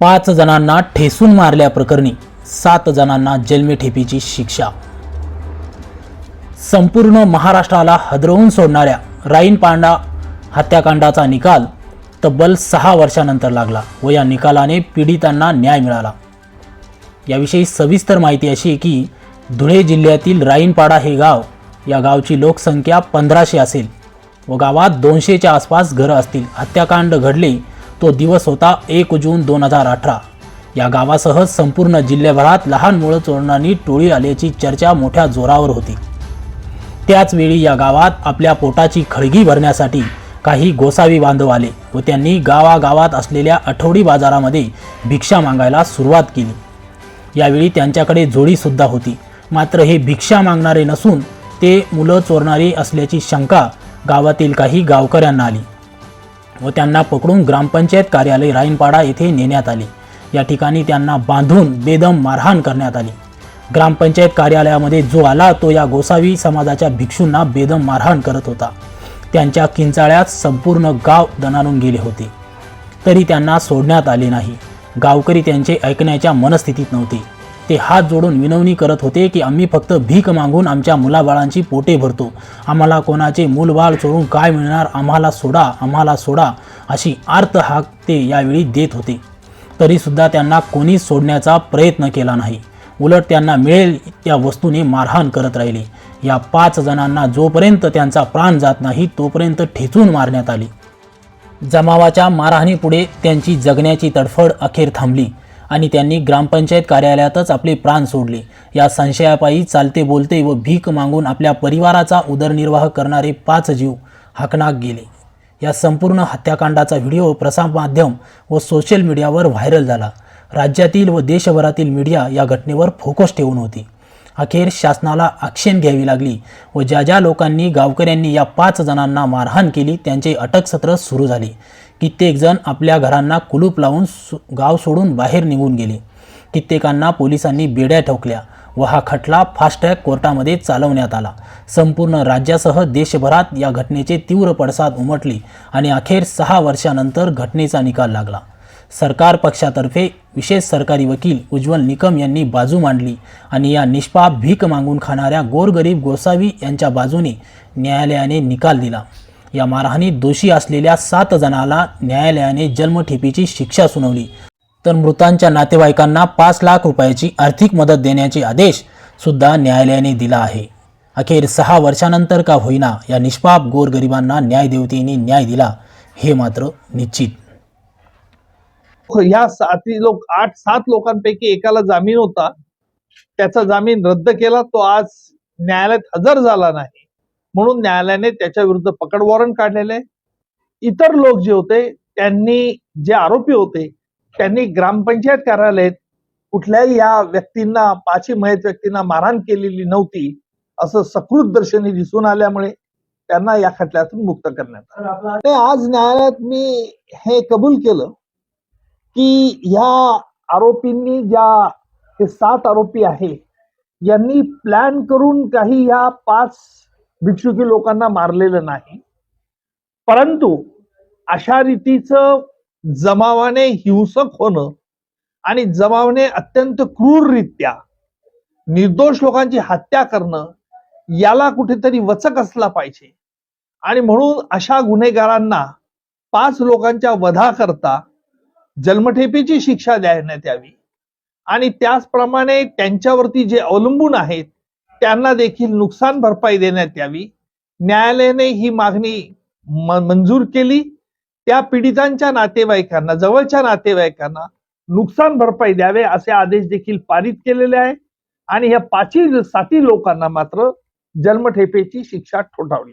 पाच जणांना ठेसून मारल्याप्रकरणी सात जणांना जन्मठेपीची शिक्षा. संपूर्ण महाराष्ट्राला हदरवून सोडणाऱ्या राईन पांडा हत्याकांडाचा निकाल तब्बल सहा वर्षानंतर लागला व या निकालाने पीडितांना न्याय मिळाला. याविषयी सविस्तर माहिती अशी आहे की धुळे जिल्ह्यातील राईनपाडा हे गाव या गावची लोकसंख्या पंधराशे असेल व गावात दोनशेच्या आसपास घरं असतील. हत्याकांड घडले तो दिवस होता एक जून दोन हजार अठरा. या गावासह संपूर्ण जिल्ह्याभरात लहान मुलं चोरणांनी टोळी आल्याची चर्चा मोठ्या जोरावर होती. त्याचवेळी या गावात आपल्या पोटाची खळगी भरण्यासाठी काही गोसावी बांधव आले व त्यांनी गावागावात असलेल्या आठवडी बाजारामध्ये भिक्षा मागायला सुरुवात केली. यावेळी त्यांच्याकडे जोडीसुद्धा होती. मात्र हे भिक्षा मागणारे नसून ते मुलं चोरणारी असल्याची शंका गावातील काही गावकऱ्यांना आली. व त्यांना पकडून ग्रामपंचायत कार्यालय राईनपाडा येथे नेण्यात आले. या ठिकाणी त्यांना बांधून बेदम मारहाण करण्यात आली. ग्रामपंचायत कार्यालयामध्ये जो आला तो या गोसावी समाजाच्या भिक्षूंना बेदम मारहाण करत होता. त्यांच्या किंचाळ्यात संपूर्ण गाव दणानून गेले होते. तरी त्यांना सोडण्यात आले नाही. गावकरी त्यांचे ऐकण्याच्या मनस्थितीत नव्हते. ते हात जोडून विनवणी करत होते की आम्ही फक्त भीक मागून आमच्या मुलाबाळांची पोटे भरतो. आम्हाला कोणाचे मूलबाळ चोरून काय मिळणार आम्हाला सोडा आम्हाला सोडा अशी आर्त हाक ते यावेळी देत होते. तरीसुद्धा त्यांना कोणीच सोडण्याचा प्रयत्न केला नाही. उलट त्यांना मिळेल त्या वस्तूने मारहाण करत राहिले. या पाच जणांना जोपर्यंत त्यांचा प्राण जात नाही तोपर्यंत ठेचून मारण्यात आले. जमावाच्या मारहाणीपुढे त्यांची जगण्याची तडफड अखेर थांबली. आणि त्यांनी ग्रामपंचायत कार्यालयातच आपले प्राण सोडले. या संशयापायी चालते बोलते व भीक मागून आपल्या परिवाराचा उदरनिर्वाह करणारे पाच जीव हाकनाक गेले. या संपूर्ण हत्याकांडाचा व्हिडिओ प्रसारमाध्यम व सोशल मीडियावर व्हायरल झाला. राज्यातील व देशभरातील मीडिया या घटनेवर फोकस ठेवून होती. अखेर शासनाला आक्षेप घ्यावी लागली व ज्या ज्या लोकांनी गावकऱ्यांनी या पाच जणांना मारहाण केली त्यांचे अटक सत्र सुरू झाले. कित्येक जण आपल्या घरांना कुलूप लावून सु गाव सोडून बाहेर निघून गेले. कित्येकांना पोलिसांनी बेड्या ठोकल्या व हा खटला फास्टॅग कोर्टामध्ये चालवण्यात आला. संपूर्ण राज्यासह देशभरात या घटनेचे तीव्र पडसाद उमटले आणि अखेर सहा वर्षानंतर घटनेचा निकाल लागला. सरकार पक्षातर्फे विशेष सरकारी वकील उज्ज्वल निकम यांनी बाजू मांडली आणि या निष्पाप भीक मागून खाणाऱ्या गोरगरीब गोसावी यांच्या बाजूने न्यायालयाने निकाल दिला. या मारहाणीत दोषी असलेल्या सात जणाला न्यायालयाने जन्मठेपीची शिक्षा सुनावली. तर मृतांच्या नातेवाईकांना पाच लाख रुपयाची आर्थिक मदत देण्याचे आदेश सुद्धा न्यायालयाने दिला आहे. अखेर सहा वर्षानंतर का होईना या निष्पाप गोरगरिबांना न्यायदेवतेने न्याय दिला हे मात्र निश्चित. ह्या साती लोक आठ सात लोकांपैकी एकाला जामीन होता. त्याचा जामीन रद्द केला. तो आज न्यायालयात हजर झाला नाही. म्हणून न्यायालयाने त्याच्या विरुद्ध पकड वॉरंट काढलेले. इतर लोक जे होते त्यांनी जे आरोपी होते त्यांनी ग्रामपंचायत कार्यालयात कुठल्याही या व्यक्तींना पाचही मयत व्यक्तींना मारहाण केलेली नव्हती असं सकृत दर्शनी दिसून आल्यामुळे त्यांना या खटल्यातून मुक्त करण्यात आलं. आज न्यायालयात मी हे कबूल केलं. की ह्या आरोपींनी ज्या हे सात आरोपी आहे यांनी प्लॅन करून काही या पाच भिक्षुकी लोकांना मारलेलं नाही. परंतु अशा रीतीचं जमावाने हिंसक होणं आणि जमावाने अत्यंत क्रूररित्या निर्दोष लोकांची हत्या करणं याला कुठेतरी वचक असला पाहिजे. आणि म्हणून अशा गुन्हेगारांना पाच लोकांच्या वधाकरता जन्मठेपीची शिक्षा देण्यात यावी. आणि त्याचप्रमाणे त्यांच्यावरती जे अवलंबून आहेत त्यांना देखील नुकसान भरपाई देण्यात यावी. न्यायालयाने ही मागणी म- मंजूर केली. त्या पीडितांच्या नातेवाईकांना जवळच्या नातेवाईकांना नुकसान भरपाई द्यावे असे आदेश देखील पारित केलेले आहे. आणि ह्या पाचही साती लोकांना मात्र जन्मठेपेची शिक्षा ठोठावली.